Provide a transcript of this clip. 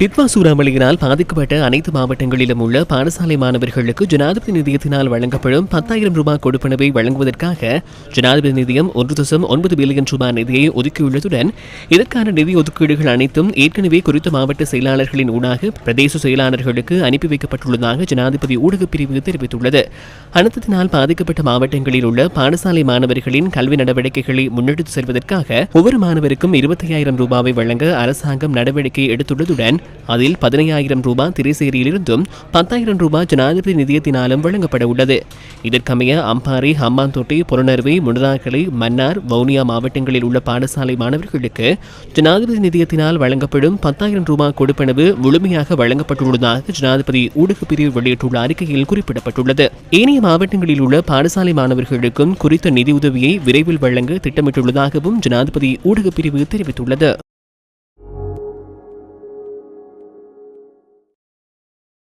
டிட்வா சூறாவளியினால் பாதிக்கப்பட்ட அனைத்து மாவட்டங்களிலும் உள்ள பாடசாலை மாணவர்களுக்கு ஜனாதிபதி நிதியத்தினால் வழங்கப்படும் பத்தாயிரம் ரூபாய் கொடுப்பனவை வழங்குவதற்காக ஜனாதிபதி நிதியம் ஒன்று தசம் ஒன்பது பில்லியன் ரூபாய் நிதியை ஒதுக்கியுள்ளதுடன் இதற்கான நிதி ஒதுக்கீடுகள் அனைத்தும் ஏற்கனவே குறித்த மாவட்ட செயலாளர்களின் ஊடாக பிரதேச செயலாளர்களுக்கு அனுப்பி வைக்கப்பட்டுள்ளதாக ஜனாதிபதி ஊடகப் பிரிவு தெரிவித்துள்ளது. அனர்த்தத்தினால் பாதிக்கப்பட்ட மாவட்டங்களில் உள்ள பாடசாலை மாணவர்களின் கல்வி நடவடிக்கைகளை முன்னெடுத்து செல்வதற்காக ஒவ்வொரு மாணவருக்கும் இருபத்தையாயிரம் ரூபாவை வழங்க அரசாங்கம் நடவடிக்கை எடுத்துள்ளதுடன் அதில் பதினையாயிரம் ரூபாய் திரைசேரியிலிருந்தும் பத்தாயிரம் ரூபாய் ஜனாதிபதி நிதியத்தினாலும் வழங்கப்பட உள்ளது இதற்கமைய அம்பாறை ஹம்பாந்தோட்டை புறநறுவை முன்னதாக்கலை மன்னார் வவுனியா மாவட்டங்களில் உள்ள பாடசாலை மாணவர்களுக்கு ஜனாதிபதி நிதியத்தினால் வழங்கப்படும் பத்தாயிரம் ரூபாய் கொடுப்பனவு முழுமையாக வழங்கப்பட்டுள்ளதாக ஜனாதிபதி ஊடகப் பிரிவு வெளியிட்டுள்ள அறிக்கையில் குறிப்பிடப்பட்டுள்ளது. ஏனைய மாவட்டங்களில் உள்ள பாடசாலை மாணவர்களுக்கும் குறித்த நிதியுதவியை விரைவில் வழங்க திட்டமிட்டுள்ளதாகவும் ஜனாதிபதி ஊடகப் பிரிவு தெரிவித்துள்ளது.